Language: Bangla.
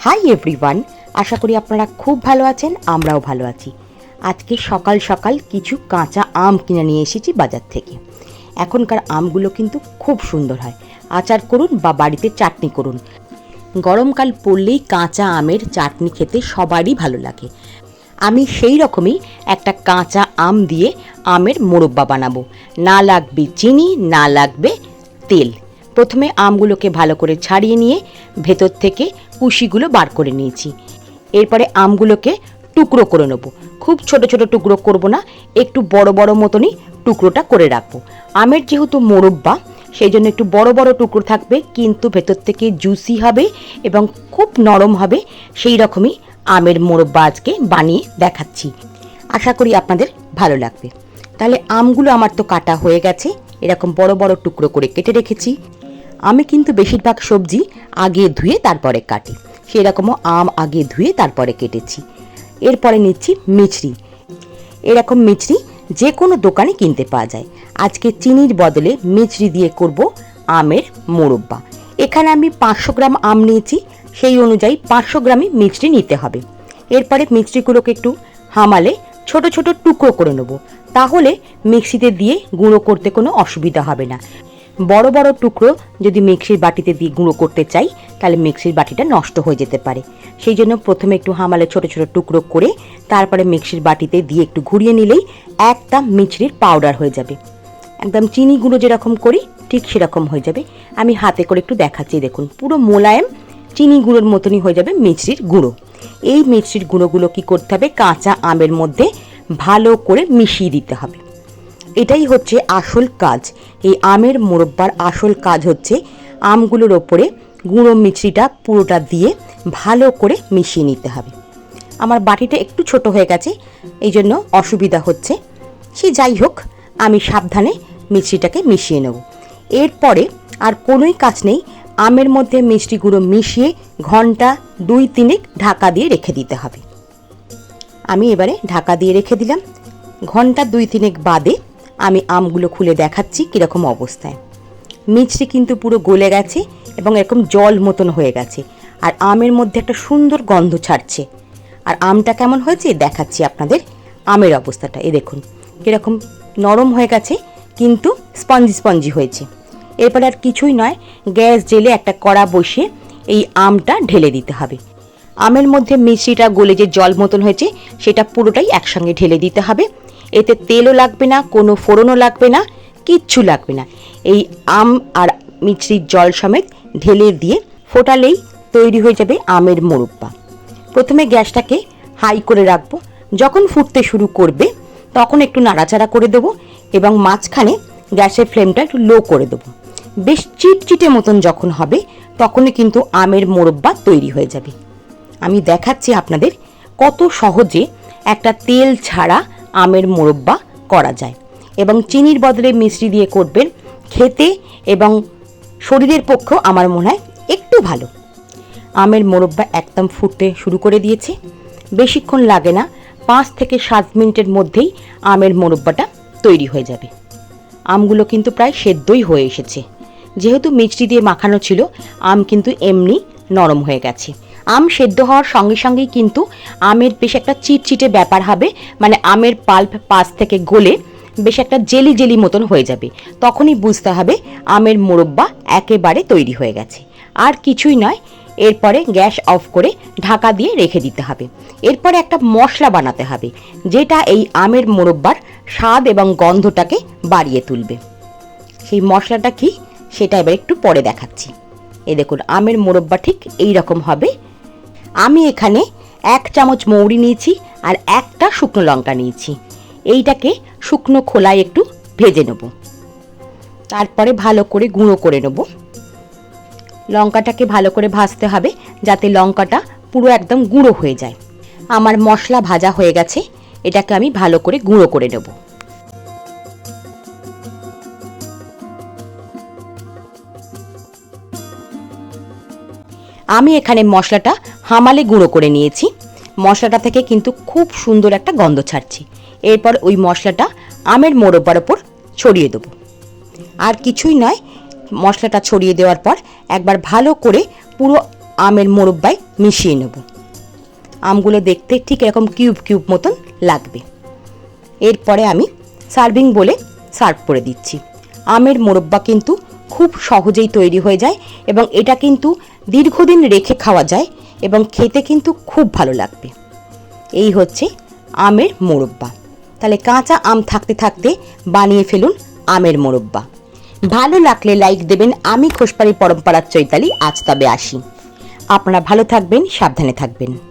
হাই এভরিওয়ান আশা করি আপনারা খুব ভালো আছেন, আমরাও ভালো আছি। আজকে সকাল সকাল কিছু কাঁচা আম কিনে নিয়ে এসেছি বাজার থেকে। এখনকার আমগুলো কিন্তু খুব সুন্দর হয়। আচার করুন বা বাড়িতে চাটনি করুন। গরমকাল পড়লেই কাঁচা আমের চাটনি খেতে সবারই ভালো লাগে। আমি সেই রকমই একটা কাঁচা আম দিয়ে আমের মোরব্বা বানাবো। না লাগবে চিনি, না লাগবে তেল। প্রথমে আমগুলোকে ভালো করে ছাড়িয়ে নিয়ে ভেতর থেকে কুশিগুলো বার করে নিয়েছি। এরপরে আমগুলোকে টুকরো করে নেব। খুব ছোট ছোট টুকরো করব না, একটু বড় বড় মতনই টুকরোটা করে রাখব। আমের যেহেতু মোরব্বা সেই জন্য একটু বড় বড় টুকরো থাকবে, কিন্তু ভেতর থেকে জুসি হবে এবং খুব নরম হবে, সেই রকমই আমের মোরব্বা আজকে বানিয়ে দেখাচ্ছি। আশা করি আপনাদের ভালো লাগবে। তাহলে আমগুলো আমার তো কাটা হয়ে গেছে, এরকম বড় বড় টুকরো করে কেটে রেখেছি। আমি কিন্তু বেশিরভাগ সবজি আগে ধুয়ে তারপরে কাটি। সেরকমও আম আগে ধুয়ে তারপরে কেটেছি। এরপরে নিচ্ছি মিছরি। এরকম মিছরি যে কোনো দোকানে কিনতে পাওয়া যায়। আজকে চিনির বদলে মিছরি দিয়ে করব আমের মোরব্বা। এখানে আমি পাঁচশো গ্রাম আম নিয়েছি, সেই অনুযায়ী পাঁচশো গ্রামই মিছরি নিতে হবে। এরপরে মিছরিগুলোকে একটু হামালে ছোট ছোট টুকরো করে নেব। তাহলে মিক্সিতে দিয়ে গুঁড়ো করতে কোনো অসুবিধা হবে না। বড় বড় টুকরো যদি মিক্সির বাটিতে দিয়ে গুঁড়ো করতে চাই, তাহলে মিক্সির বাটিটা নষ্ট হয়ে যেতে পারে। সেই জন্য প্রথমে একটু হামালে ছোট ছোট টুকরো করে, তারপরে মিক্সির বাটিতে দিয়ে একটু ঘুরিয়ে নিলেই একদম মিছরির পাউডার হয়ে যাবে। একদম চিনি গুঁড়ো যেরকম করি, ঠিক সেরকম হয়ে যাবে। আমি হাতে করে একটু দেখাচ্ছি, দেখুন, পুরো মোলায়েম চিনি গুঁড়োর মতনই হয়ে যাবে মিছরির গুঁড়ো। এই মিছরির গুঁড়োগুলো কি করতে হবে? কাঁচা আমের মধ্যে ভালো করে মিশিয়ে দিতে হবে। এটাই হচ্ছে আসল কাজ। এই আমের মোরব্বার আসল কাজ হচ্ছে আমগুলোর ওপরে গুঁড়ো মিছরিটা পুরোটা দিয়ে ভালো করে মিশিয়ে নিতে হবে। আমার বাটিটা একটু ছোট হয়ে গেছে, এই জন্য অসুবিধা হচ্ছে। সে যাই হোক, আমি সাবধানে মিষ্টিটাকে মিশিয়ে নেব। এরপরে আর কোনোই কাজ নেই, আমের মধ্যে মিষ্টি গুঁড়ো মিশিয়ে ঘণ্টা দুই তিনেক ঢাকা দিয়ে রেখে দিতে হবে। আমি এবারে ঢাকা দিয়ে রেখে দিলাম। ঘণ্টা দুই তিনেক বাদে আমি আমগুলো খুলে দেখাচ্ছি কীরকম অবস্থায়। মিষ্টি কিন্তু পুরো গলে গেছে এবং এরকম জল মতন হয়ে গেছে। আর আমের মধ্যে একটা সুন্দর গন্ধ ছাড়ছে। আর আমটা কেমন হয়েছে দেখাচ্ছি আপনাদের। আমের অবস্থাটা এ দেখুন, কীরকম নরম হয়ে গেছে, কিন্তু স্পঞ্জি স্পঞ্জি হয়েছে। এরপরে আর কিছুই নয়, গ্যাস জেলে একটা কড়া বসিয়ে এই আমটা ঢেলে দিতে হবে। আমের মধ্যে মিষ্টিটা গলে যে জল মতন হয়েছে, সেটা পুরোটাই একসঙ্গে ঢেলে দিতে হবে। এতে তেলও লাগবে না, কোনো ফোড়নও লাগবে না, কিচ্ছু লাগবে না। এই আম আর মিষ্টির জল সমেত ঢেলে দিয়ে ফোটালেই তৈরি হয়ে যাবে আমের মোরব্বা। প্রথমে গ্যাসটাকে হাই করে রাখব। যখন ফুটতে শুরু করবে, তখন একটু নাড়াচাড়া করে দেবো এবং মাঝখানে গ্যাসের ফ্লেমটা একটু লো করে দেবো। বেশ চিটচিটে মতন যখন হবে, তখনই কিন্তু আমের মোরব্বা তৈরি হয়ে যাবে। আমি দেখাচ্ছি আপনাদের কত সহজে একটা তেল ছাড়া আমের মোরব্বা করা যায় এবং চিনির বদলে মিষ্টি দিয়ে করবেন খেতে এবং শরীরের পক্ষেও আমার মনে হয় একটু ভালো। আমের মোরব্বা একদম ফুটতে শুরু করে দিয়েছে। বেশিক্ষণ লাগে না, পাঁচ থেকে সাত মিনিটের মধ্যেই আমের মোরব্বাটা তৈরি হয়ে যাবে। আমগুলো কিন্তু প্রায় সেদ্ধই হয়ে এসেছে। যেহেতু মিষ্টি দিয়ে মাখানো ছিল, আম কিন্তু এমনি নরম হয়ে গেছে। আম সেদ্ধ হওয়ার সঙ্গে সঙ্গেই কিন্তু আমের বেশ একটা চিটচিটে ব্যাপার হবে। মানে আমের পাল্প পাশ থেকে গলে বেশ একটা জেলি জেলি মতন হয়ে যাবে। তখনই বুঝতে হবে আমের মোরব্বা একেবারে তৈরি হয়ে গেছে। আর কিছুই নয়, এরপরে গ্যাস অফ করে ঢাকা দিয়ে রেখে দিতে হবে। এরপরে একটা মশলা বানাতে হবে, যেটা এই আমের মোরব্বার স্বাদ এবং গন্ধটাকে বাড়িয়ে তুলবে। সেই মশলাটা কি? সেটা এবার একটু পরে দেখাচ্ছি। এই দেখুন, আমের মোরব্বা ঠিক এই রকম হবে। আমি এখানে এক চামচ মৌরি নিয়েছি আর একটা শুকনো লঙ্কা নিয়েছি। এইটাকে শুকনো খোলায় একটু ভেজে নেব। তারপরে ভালো করে গুঁড়ো করে নেব। লঙ্কাটাকে ভালো করে ভাজতে হবে যাতে লঙ্কাটা পুরো একদম গুঁড়ো হয়ে যায়। আমার মশলা ভাজা হয়ে গেছে, এটাকে আমি ভালো করে গুঁড়ো করে নেব। আমি এখানে মশলাটা হামালে গুঁড়ো করে নিয়েছি। মশলাটা থেকে কিন্তু খুব সুন্দর একটা গন্ধ ছাড়ছি। এরপর ওই মশলাটা আমের মোরব্বার ওপর ছড়িয়ে দেবো। আর কিছুই নয়, মশলাটা ছড়িয়ে দেওয়ার পর একবার ভালো করে পুরো আমের মোরব্বায় মিশিয়ে নেব। আমগুলো দেখতে ঠিক এরকম কিউব কিউব মতন লাগবে। এরপরে আমি সার্ভিং বলে সার্ভ করে দিচ্ছি। আমের মোরব্বা কিন্তু খুব সহজেই তৈরি হয়ে যায় এবং এটা কিন্তু দীর্ঘদিন রেখে খাওয়া যায়। এবং খেতে কিন্তু খুব ভালো লাগবে। এই হচ্ছে আমের মোরব্বা। তাহলে কাঁচা আম থাকতে থাকতে বানিয়ে ফেলুন আমের মোরব্বা। ভালো লাগলে লাইক দেবেন আমি খোসপাড়ি পরম্পরার চৈতালি। আজ তবে আসি। আপনারা ভালো থাকবেন, সাবধানে থাকবেন।